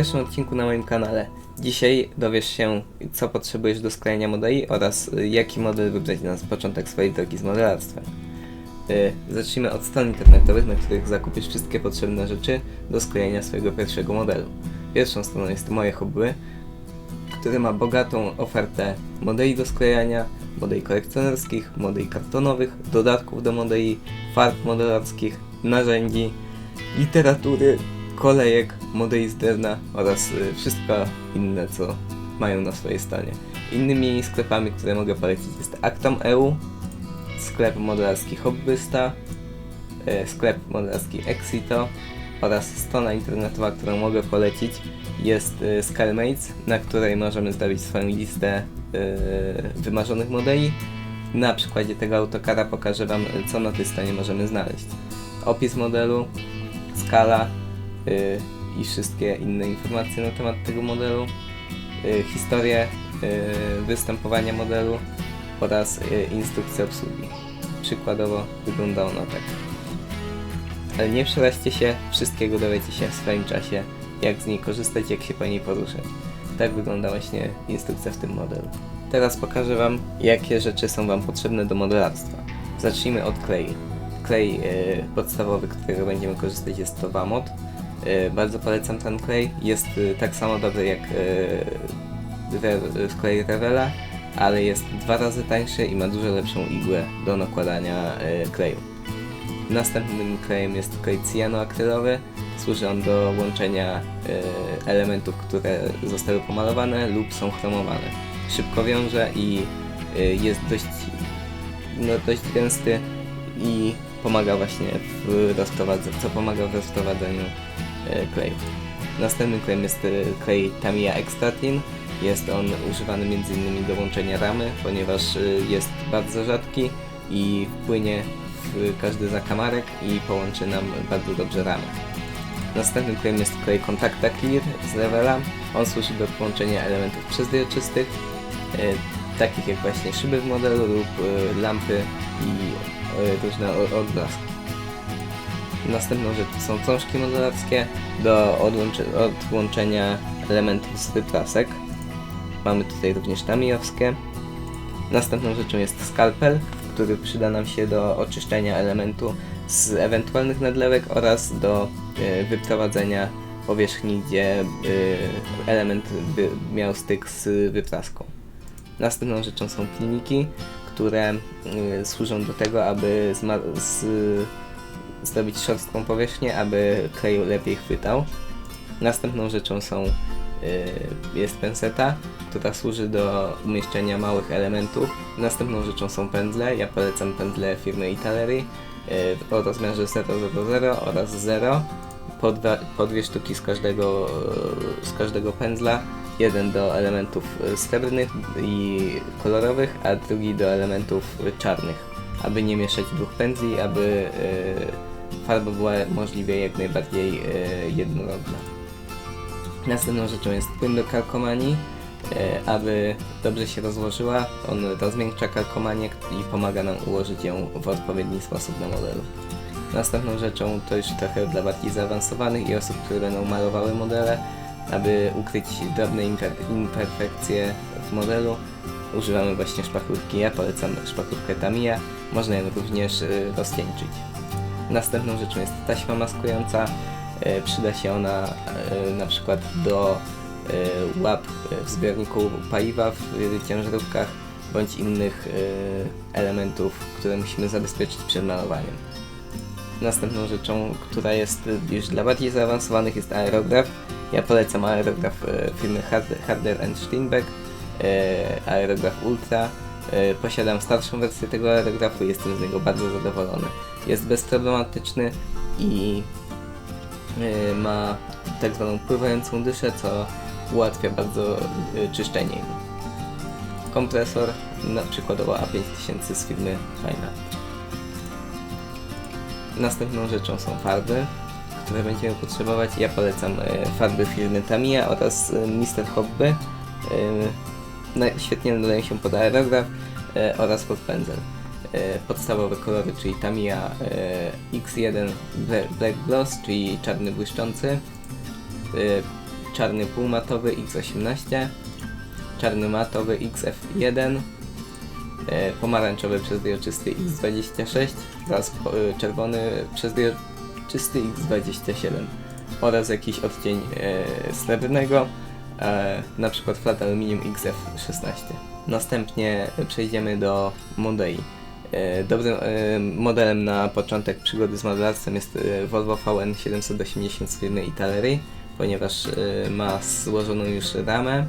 pierwszym odcinku na moim kanale. Dzisiaj dowiesz się, co potrzebujesz do sklejenia modeli oraz y, jaki model wybrać na początek swojej drogi z modelarstwem. Y, Zacznijmy od stron internetowych, na których zakupisz wszystkie potrzebne rzeczy do sklejenia swojego pierwszego modelu. Pierwszą stroną jest Moje Hobby, który ma bogatą ofertę modeli do sklejania, modeli kolekcjonerskich, modeli kartonowych, dodatków do modeli, farb modelarskich, narzędzi, literatury, kolejek, drewna oraz y, wszystko inne, co mają na swojej stronie. Innymi sklepami, które mogę polecić jest Actam EU, sklep modelarski Hobbysta, y, sklep modelarski Exito oraz strona internetowa, którą mogę polecić jest y, Scalmates, na której możemy zdobyć swoją listę wymarzonych modeli. Na przykładzie tego autokara pokażę Wam, co na tej stronie możemy znaleźć. Opis modelu, skala i wszystkie inne informacje na temat tego modelu, y, historię y, występowania modelu oraz y, instrukcję obsługi. Przykładowo wygląda ona tak. Ale nie przeraźcie się, wszystkiego dowiecie się w swoim czasie, jak z niej korzystać, jak się po niej poruszać. Tak wygląda właśnie instrukcja w tym modelu. Teraz pokażę Wam, jakie rzeczy są Wam potrzebne do modelarstwa. Zacznijmy od klei. Klej e, podstawowy, którego będziemy korzystać jest to Vamot. E, bardzo polecam ten klej. Jest e, tak samo dobry jak e, Re, klej Revela, ale jest dwa razy tańszy i ma dużo lepszą igłę do nakładania e, kleju. Następnym klejem jest klej cyjanoakrylowy. Służy on do łączenia e, elementów, które zostały pomalowane lub są chromowane. Szybko wiąże i e, jest dość, no, dość gęsty i pomaga właśnie w rozprowadzeniu, co pomaga w rozprowadzeniu e. Następnym klejem jest e, klej Tamiya Extratin. Jest on używany m.in. do łączenia ramy, ponieważ e, jest bardzo rzadki i wpłynie w każdy zakamarek i połączy nam bardzo dobrze ramy. Następnym klejem jest klej Contacta Clear z Levela. On służy do połączenia elementów przezroczystych, takich jak właśnie szyby w modelu lub lampy i różne odblaski. Następną rzeczą są cążki modelarskie do odłączenia elementów z wyprasek. Mamy tutaj również tamijowskie. Następną rzeczą jest skalpel, który przyda nam się do oczyszczenia elementu z ewentualnych nadlewek oraz do e, wyprowadzenia powierzchni, gdzie e, element by miał styk z wypraską. Następną rzeczą są pilniki, które e, służą do tego, aby zma- z, zrobić szorstką powierzchnię, aby klej lepiej chwytał. Następną rzeczą są y, jest penseta, która służy do umieszczenia małych elementów. Następną rzeczą są pędzle. Ja polecam pędzle firmy Italeri y, o rozmiarze 000 oraz 0. Po, dwa, po dwie sztuki z każdego, y, z każdego pędzla. Jeden do elementów y, srebrnych i kolorowych, a drugi do elementów czarnych. Aby nie mieszać dwóch pędzli, aby y, farba była możliwie jak najbardziej y, jednorodna. Następną rzeczą jest płyn do kalkomanii. E, aby dobrze się rozłożyła, on rozmiękcza kalkomanię i pomaga nam ułożyć ją w odpowiedni sposób na modelu. Następną rzeczą to już trochę dla bardziej zaawansowanych i osób, które będą malowały modele, aby ukryć drobne imper- imperfekcje w modelu. Używamy właśnie szpachówki. Ja polecam szpachówkę Tamiya. Można ją również y, rozcieńczyć. Następną rzeczą jest taśma maskująca. E, Przyda się ona e, na przykład do e, łap w zbiorniku paliwa w ciężarówkach bądź innych elementów, które musimy zabezpieczyć przed malowaniem. Następną rzeczą, która jest już dla bardziej zaawansowanych jest aerograf. Ja polecam aerograf firmy Hard- Harder Steinbeck, aerograf Ultra. E, Posiadam starszą wersję tego aerografu jestem z niego bardzo zadowolony. Jest bezproblematyczny i y, ma tak zwaną pływającą dyszę, co ułatwia bardzo y, czyszczenie. Kompresor, na przykładowo A5000 z firmy Fine Art. Następną rzeczą są farby, które będziemy potrzebować. Ja polecam farby firmy Tamiya oraz Mr. Hobby. Na- Świetnie nadają się pod aerograf y, oraz pod pędzel. E, podstawowe kolory, czyli Tamiya e, X1 Bla- Black Gloss, czyli czarny błyszczący. E, czarny półmatowy X18, czarny matowy XF1, e, pomarańczowy przezroczysty X26 oraz e, czerwony przezroczysty X27 oraz jakiś odcień e, srebrnego, e, na przykład flat aluminium XF16. Następnie przejdziemy do modeli. E, Dobrym e, modelem na początek przygody z modelarstwem jest e, Volvo VN780 z firmy Italery, ponieważ e, ma złożoną już ramę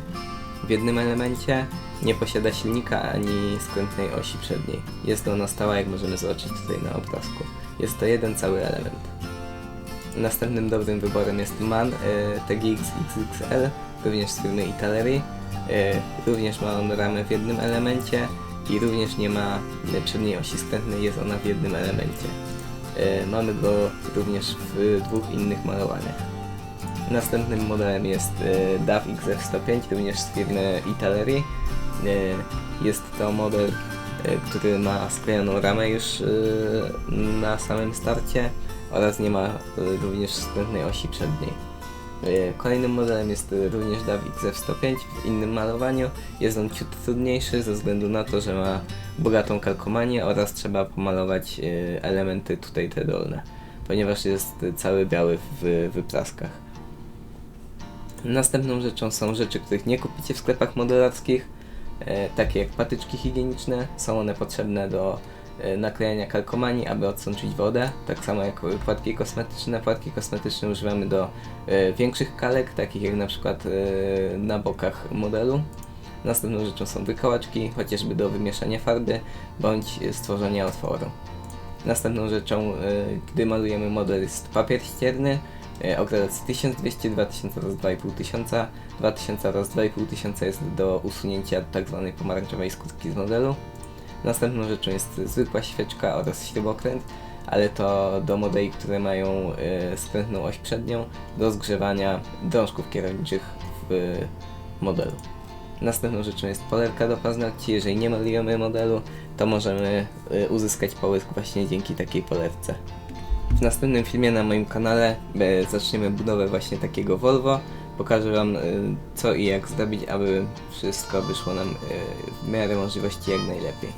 w jednym elemencie, nie posiada silnika ani skrętnej osi przedniej. Jest ona stała, jak możemy zobaczyć tutaj na obrazku. Jest to jeden cały element. Następnym dobrym wyborem jest MAN e, TGX XXL, również z firmy Italery. E, Również ma on ramę w jednym elemencie i również nie ma e, przedniej osi skrętnej, jest ona w jednym elemencie. E, Mamy go również w dwóch innych malowaniach. Następnym modelem jest e, DAF XF105, również z firmy Italery. E, Jest to model, e, który ma sklejoną ramę już e, na samym starcie oraz nie ma e, również skrętnej osi przedniej. E, Kolejnym modelem jest również DAF XF105 w innym malowaniu. Jest on ciut trudniejszy ze względu na to, że ma bogatą kalkomanię oraz trzeba pomalować e, elementy tutaj te dolne, ponieważ jest cały biały w wypraskach. Następną rzeczą są rzeczy, których nie kupicie w sklepach modelarskich, e, takie jak patyczki higieniczne. Są one potrzebne do naklejania kalkomanii, aby odsączyć wodę. Tak samo jak płatki kosmetyczne. Płatki kosmetyczne używamy do e, większych kalek, takich jak na przykład e, na bokach modelu. Następną rzeczą są wykałaczki, chociażby do wymieszania farby bądź stworzenia otworu. Następną rzeczą, e, gdy malujemy model jest papier ścierny e, o gradacji 1200, 2000 oraz 2500. 2000 oraz 2500 jest do usunięcia tzw. pomarańczowej skórki z modelu. Następną rzeczą jest zwykła świeczka oraz śrubokręt, ale to do modeli, które mają e, skrętną oś przednią, do rozgrzewania drążków kierowniczych w modelu. Następną rzeczą jest polerka do paznokci. Jeżeli nie malujemy modelu, to możemy y, uzyskać połysk właśnie dzięki takiej polerce. W następnym filmie na moim kanale y, zaczniemy budowę właśnie takiego Volvo. Pokażę Wam y, co i jak zrobić, aby wszystko wyszło nam y, w miarę możliwości jak najlepiej.